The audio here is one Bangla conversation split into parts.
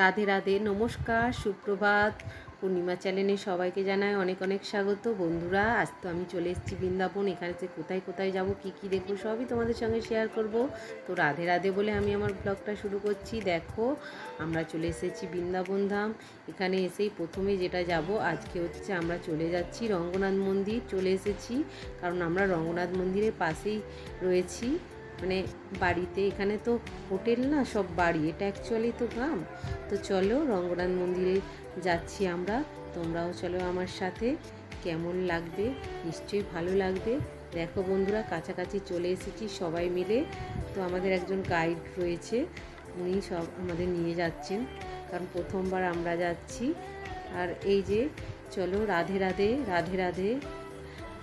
রাধে রাধে, নমস্কার, সুপ্রভাত। পূর্ণিমা চ্যানেলে সবাইকে জানায় অনেক অনেক স্বাগত। বন্ধুরা, আজ তো আমি চলে এসেছি বৃন্দাবন। এখানে যে কোথায় কোথায় যাব, কি কি দেখব, সবই তোমাদের সঙ্গে শেয়ার করব। তো রাধে রাধে বলে আমি আমার ব্লগটা শুরু করছি। দেখো, আমরা চলে এসেছি বৃন্দাবন ধাম। এখানে এসেই প্রথমে যেটা যাব, আজকে হচ্ছে আমরা চলে যাচ্ছি রঙ্গনাথ মন্দির। চলে এসেছি কারণ আমরা রঙ্গনাথ মন্দিরের পাশেই রয়েছি। মানে বাড়িতে এখানে তো হোটেল না, সব বাড়ি। এটা অ্যাকচুয়ালি তো গ্রাম। তো চলো রঙ্গনাথ মন্দিরে যাচ্ছি আমরা। তোমরাও চলো আমার সাথে। কেমন লাগবে? নিশ্চয়ই ভালো লাগবে। দেখো বন্ধুরা, কাছাকাছি চলে এসেছি সবাই মিলে। তো আমাদের একজন গাইড রয়েছে। উনি সব আমাদের নিয়ে যাচ্ছেন। কারণ প্রথমবার আমরা যাচ্ছি। আর এই যে, চলো রাধে রাধে রাধে রাধে।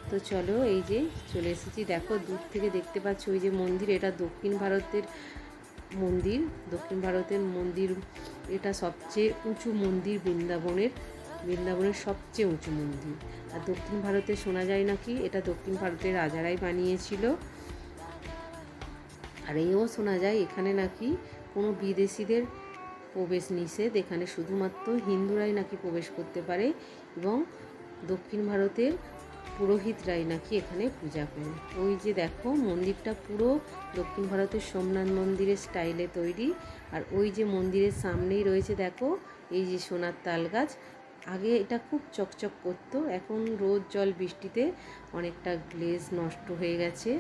তো চলো এই যে চলে এসেছি। দেখো দূর থেকে দেখতে পাচ্ছ ওই যে মন্দির, এটা দক্ষিণ ভারতের মন্দির। দক্ষিণ ভারতের মন্দির, এটা সবচেয়ে উঁচু মন্দির বৃন্দাবনের। বৃন্দাবনের সবচেয়ে উঁচু মন্দির। আর দক্ষিণ ভারতে শোনা যায় নাকি? এটা দক্ষিণ ভারতের রাজারাই বানিয়েছিল। আর এও শোনা যায় এখানে নাকি কোনো বিদেশিদের প্রবেশ নিষেধ। এখানে শুধুমাত্র হিন্দুরাই নাকি প্রবেশ করতে পারে এবং দক্ষিণ ভারতের পুরোহিতরাই নাকি এখানে পূজা করেন। ওই যে দেখো, মন্দিরটা পুরো দক্ষিণ ভারতের সোমনাথ মন্দিরের স্টাইলে তৈরি। আর ওই যে মন্দিরের সামনেই রয়েছে দেখো, এই যে সোনার তাল গাছ আগে এটা খুব চকচক করতো, এখন রোদ, জল, বৃষ্টিতে অনেকটা গ্লেজ নষ্ট হয়ে গেছে।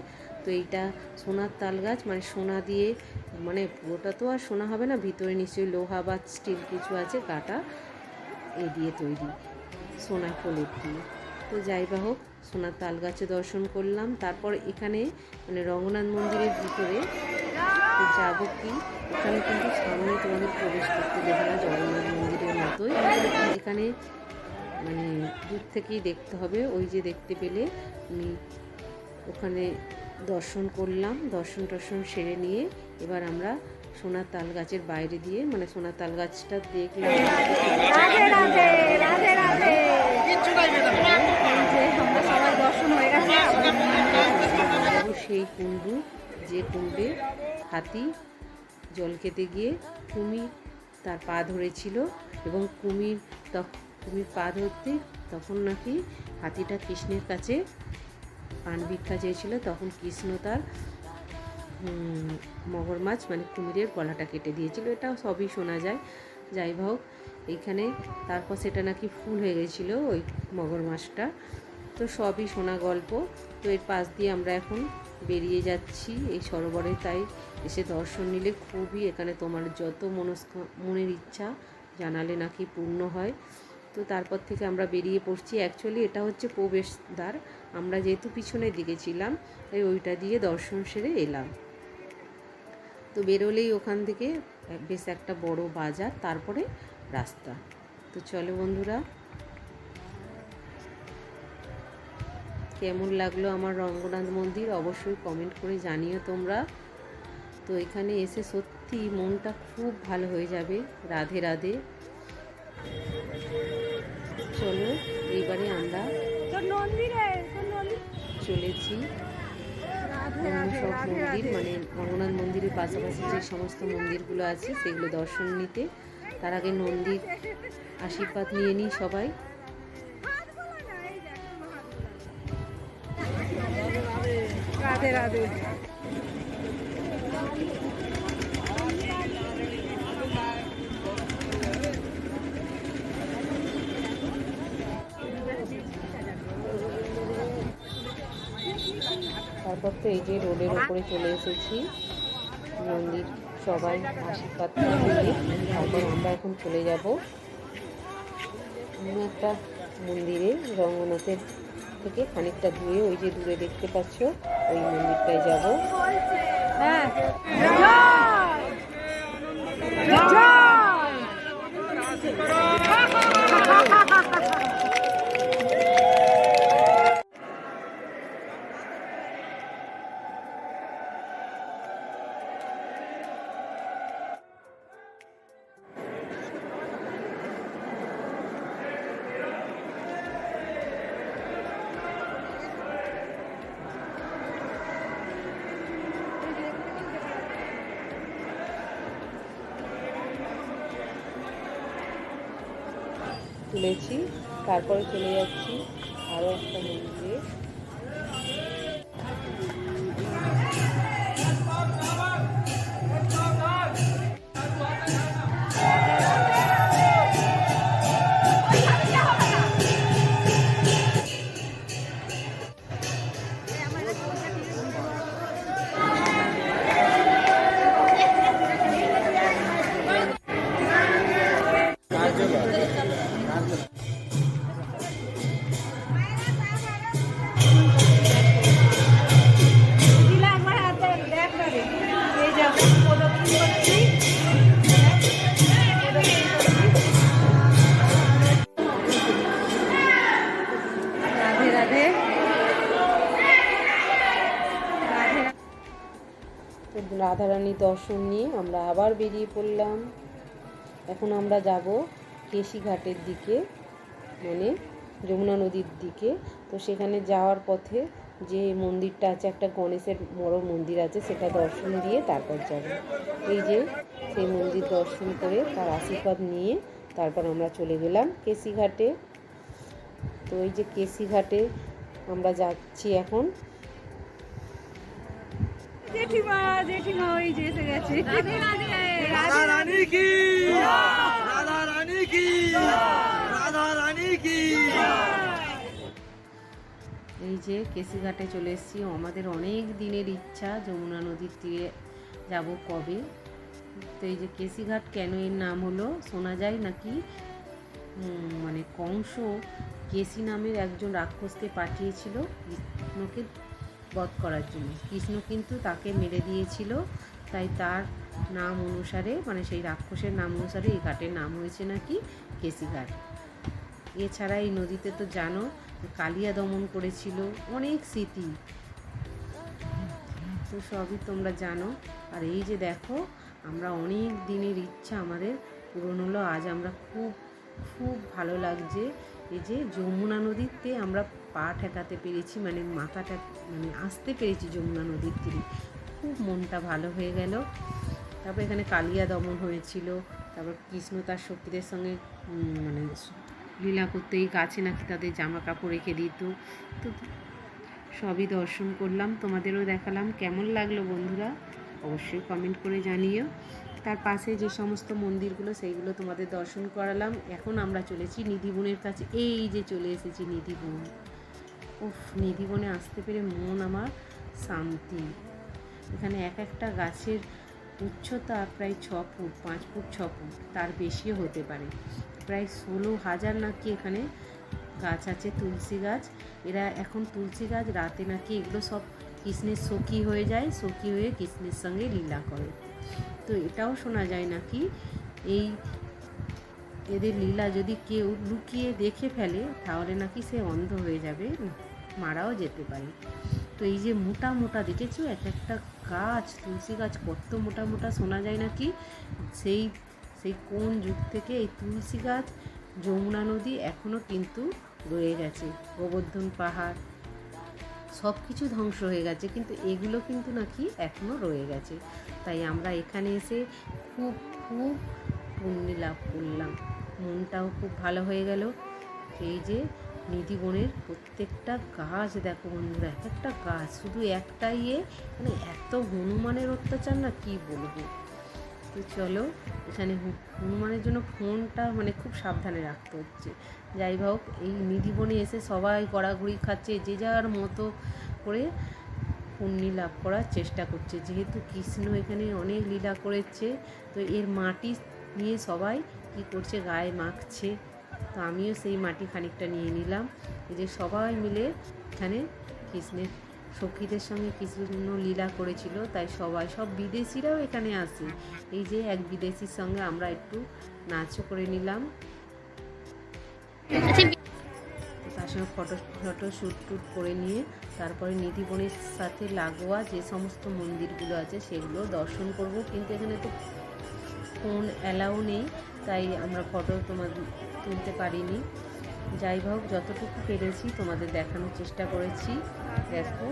তো এইটা সোনার তাল গাছ মানে সোনা দিয়ে মানে পুরোটা তো আর সোনা হবে না, ভিতরে নিশ্চয়ই লোহা বা স্টিল কিছু আছে গাটা এ দিয়ে তৈরি সোনা ফলের দিয়ে। তো যাই বা হোক, সোনার তাল গাছে দর্শন করলাম। তারপর এখানে মানে রঙ্গনাথ মন্দিরের ভিতরে যাব কি? এখানে কিন্তু সামনে তোমাদের প্রবেশ করতে দেবে না জগন্নাথ মন্দিরের মতোই। এখানে মানে দূর থেকেই দেখতে হবে। ওই যে দেখতে পেলে আমি ওখানে দর্শন করলাম। দর্শন টর্শন সেরে নিয়ে এবার আমরা সোনার তাল গাছের বাইরে দিয়ে মানে সোনার তাল গাছটা দেখলাম। আমরা সবাই দর্শন হয়ে গেছে সেই কুণ্ডু যে কুণ্ডে হাতি জল খেতে গিয়ে কুমির তার পা ধরেছিল এবং কুমির তখন কুমির পা ধরতে তখন নাকি হাতিটা কৃষ্ণের কাছে পান ভিক্ষা চেয়েছিল তখন কৃষ্ণ তার মগর মাছ মানে কুমিরের গলাটা কেটে দিয়েছিল। এটা সবই শোনা যায়। যাই হোক, এইখানে তারপর সেটা নাকি ফুল হয়ে গেছিল ওই মগর মাছটা। তো সবই শোনা গল্প। তো এর পাশ দিয়ে আমরা এখন বেরিয়ে যাচ্ছি এই সরোবরে। তাই এসে দর্শন নিলে খুবই এখানে তোমার যত মনস্ক, মনের ইচ্ছা জানালে নাকি পূর্ণ হয়। তো তারপর থেকে আমরা বেরিয়ে পড়ছি। অ্যাকচুয়ালি এটা হচ্ছে প্রবেশদ্বার। আমরা যেহেতু পিছনের দিকে ছিলাম, তাই ওইটা দিয়ে দর্শন সেরে এলাম। তো বেরোলেই ওখান থেকে বেশ একটা বড় বাজার তারপরে রাস্তা। তো চলো বন্ধুরা কেমন লাগল আমার রঙ্গনাথ মন্দির অবশ্যই কমেন্ট করে জানিও তোমরা। তো এখানে এসে সত্যি মনটা খুব ভালো হয়ে যাবে রাধে রাধে। চলো এইবারে আমরা চলেছি। সব মন্দির মানে ভগবান মন্দিরের পাশাপাশি যে সমস্ত মন্দিরগুলো আছে সেগুলো দর্শন নিতে তার আগে নন্দীর আশীর্বাদ নিয়ে নিই সবাই। রাধে রাধে। তারপর তো এই যে রোডের ওপরে চলে এসেছি। মন্দির সবাই আশীর্বাদ তারপর আমরা এখন চলে যাব। অন্য একটা মন্দিরে রঙ্গনাথের থেকে খানিকটা দূরে ওই যে দূরে দেখতে পাচ্ছ ওই মন্দিরটায় যাব। হ্যাঁ। জয়! জয়! তুলেছি তারপরে চলে যাচ্ছি আরও একটা মন্দিরে। দর্শন নিয়ে আমরা আবার বেরিয়ে পড়লাম। এখন আমরা যাব কেশি ঘাটের দিকে মানে যমুনা নদীর দিকে। তো সেখানে যাওয়ার পথে যে মন্দিরটা আছে, একটা গণেশের বড় মন্দির আছে, সেটা দর্শন দিয়ে তারপর যাব। এই যে সেই মন্দির দর্শন করে তার আশীর্বাদ নিয়ে তারপর আমরা চলে গেলাম কেসি ঘাটে তো এই যে কেসি ঘাটে আমরা যাচ্ছি এখন। জেঠিমা জেঠিমা ওই যে এসে গেছে। রাধা রানী কি? রাধা রানী কি? রাধা রানী কি? এই যে কেসিঘাটে চলে এসেছি। আমাদের অনেক দিনের ইচ্ছা যমুনা নদীর তীরে যাব কবে। তো এই যে কেসিঘাট কেন এর নাম হলো? শোনা যায় নাকি? মানে কংস কেসি নামের একজন রাক্ষসকে পাঠিয়েছিল। ওকে বধ করার জন্য। কৃষ্ণ কিন্তু তাকে মেরে দিয়েছিল, তাই তার নাম অনুসারে মানে সেই রাক্ষসের নাম অনুসারে এই ঘাটের নাম হয়েছে নাকি কেসিঘাট এছাড়া এই নদীতে তো জানো, কালিয়া দমন করেছিল অনেক স্মৃতি। তো সবই তোমরা জানো। আর এই যে দেখো, আমরা অনেক দিনের ইচ্ছা আমাদের পূরণ হলো, আজ আমরা খুব খুব ভালো লাগছে এই যে যমুনা নদীতে আমরা পা ঠেকাতে পেরেছি মানে মাথাটা মানে আসতে পেরেছি যমুনা নদীর তীরে। খুব মনটা ভালো হয়ে গেল। তারপর এখানে কালিয়া দমন হয়েছিল। তারপর কৃষ্ণ তার সখীদের সঙ্গে মানে লীলা করতে, এই গাছে নাকি তাদের জামা কাপড় রেখে দিত। তো সবই দর্শন করলাম, তোমাদেরও দেখালাম। কেমন লাগল বন্ধুরা? অবশ্যই কমেন্ট করে জানিও। তার পাশে যে সমস্ত মন্দিরগুলো, সেইগুলো তোমাদের দর্শন করালাম। এখন আমরা চলেছি নিধিবনের কাছে। এই যে চলে এসেছি নিধিবন। উফ, নিধিবনে আসতে পেরে মন আমার শান্তি। এখানে এক একটা গাছের উচ্চতা প্রায় ছ ফুট, পাঁচ ফুট, ছ ফুট, তার বেশিও হতে পারে। প্রায় ষোলো হাজার নাকি এখানে গাছ আছে, তুলসী গাছ। এরা এখন তুলসী গাছ, রাতে নাকি এগুলো সব কৃষ্ণের সখী হয়ে যায়, সখী হয়ে কৃষ্ণের সঙ্গে লীলা করে। তো এটাও শোনা যায় নাকি? এই এদের লীলা যদি কেউ লুকিয়ে দেখে ফেলে, তাহলে নাকি সে অন্ধ হয়ে যাবে। মারাও যেতে পারে। তো এই যে মোটা মোটা দেখেছ? এক একটা গাছ, তুলসী গাছ কত মোটা মোটা শোনা যায় নাকি? সেই সেই কোন যুগ থেকে এই তুলসী গাছ, যমুনা নদী এখনও কিন্তু রয়ে গেছে। গোবর্ধন পাহাড় সব কিছু ধ্বংস হয়ে গেছে, কিন্তু এগুলো কিন্তু নাকি এখনও রয়ে গেছে। তাই আমরা এখানে এসে খুব খুব পুণ্যি লাভ করলাম। মনটাও খুব ভালো হয়ে গেল। এই যে নিধিবনের প্রত্যেকটা গাছ, দেখো বন্ধুরা এক একটা গাছ, শুধু একটাই মানে এত হনুমানের অত্যাচার না কি বলব? তো চলো হু- হনুমানের জন্য ফোনটা মানে খুব সাবধানে রাখতে হচ্ছে। যাই হোক, এই নিধিবনে এসে সবাই গড়াগড়ি খাচ্ছে, যে যার মতো করে পুণ্যি লাভ করার চেষ্টা করছে। যেহেতু কৃষ্ণ এখানে অনেক লীলা করেছে, তো এর মাটি নিয়ে সবাই কি করছে, গায়ে মাখছে। তো আমিও সেই মাটি খানিকটা নিয়ে নিলাম। এই যে সবাই মিলে এখানে কৃষ্ণের সখীদের সঙ্গে কিছু কৃষ্ণ লীলা করেছিল তাই সবাই সব বিদেশিরাও এখানে আসে। এই যে এক বিদেশির সঙ্গে আমরা একটু নাচও করে নিলাম। তার সঙ্গে ফটো ফটো শ্যুট টুট করে নিয়ে তারপরে নিধিবনের সাথে লাগোয়া যে সমস্ত মন্দিরগুলো আছে সেগুলো দর্শন করব। কিন্তু এখানে তো ফোন অ্যালাউ নেই তাই আমরা ফটো তোমার তুলতে পারিনি। যাই হোক, যতটুকু পেরেছি তোমাদের দেখানোর চেষ্টা করেছি। দেখো।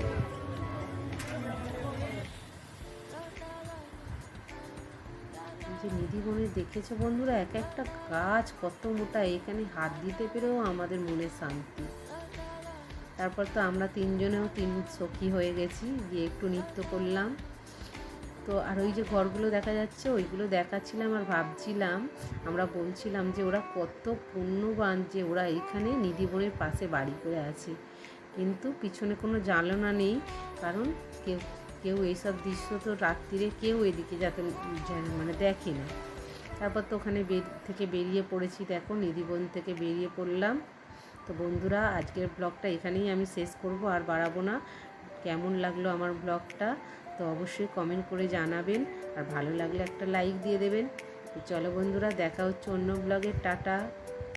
যে নিধিবনে দেখেছ বন্ধুরা, এক একটা গাছ কত মোটা, এখানে হাত দিতে পেরেও আমাদের মনে শান্তি। তারপর তো আমরা তিনজনেও তিন সখী হয়ে গেছি, গিয়ে একটু নৃত্য করলাম। তো আর ওই যে ঘরগুলো দেখা যাচ্ছে, ওইগুলো দেখাচ্ছিলাম আর ভাবছিলাম, আমরা বলছিলাম যে ওরা কত পুণ্যবান যে ওরা এখানে নিধিবনের পাশে বাড়ি করে আছে। কিন্তু পিছনে কোনো জানলা নেই, কারণ কেউ কেউ এইসব দৃশ্য তো রাত্রিরে কেউ এদিকে যাতে মানে দেখে না। তারপর তো ওখানে থেকে বেরিয়ে পড়েছি, দেখো নিধিবন থেকে বেরিয়ে পড়লাম। তো বন্ধুরা, আজকের ব্লগটা এখানেই আমি শেষ করব, আর বাড়াবো না। কেমন লাগল আমার ব্লগটা? তো অবশ্যই কমেন্ট করে জানাবেন। আর ভালো লাগলে একটা লাইক দিয়ে দেবেন। চলো বন্ধুরা, দেখা হচ্ছে অন্য ব্লগে টাটা।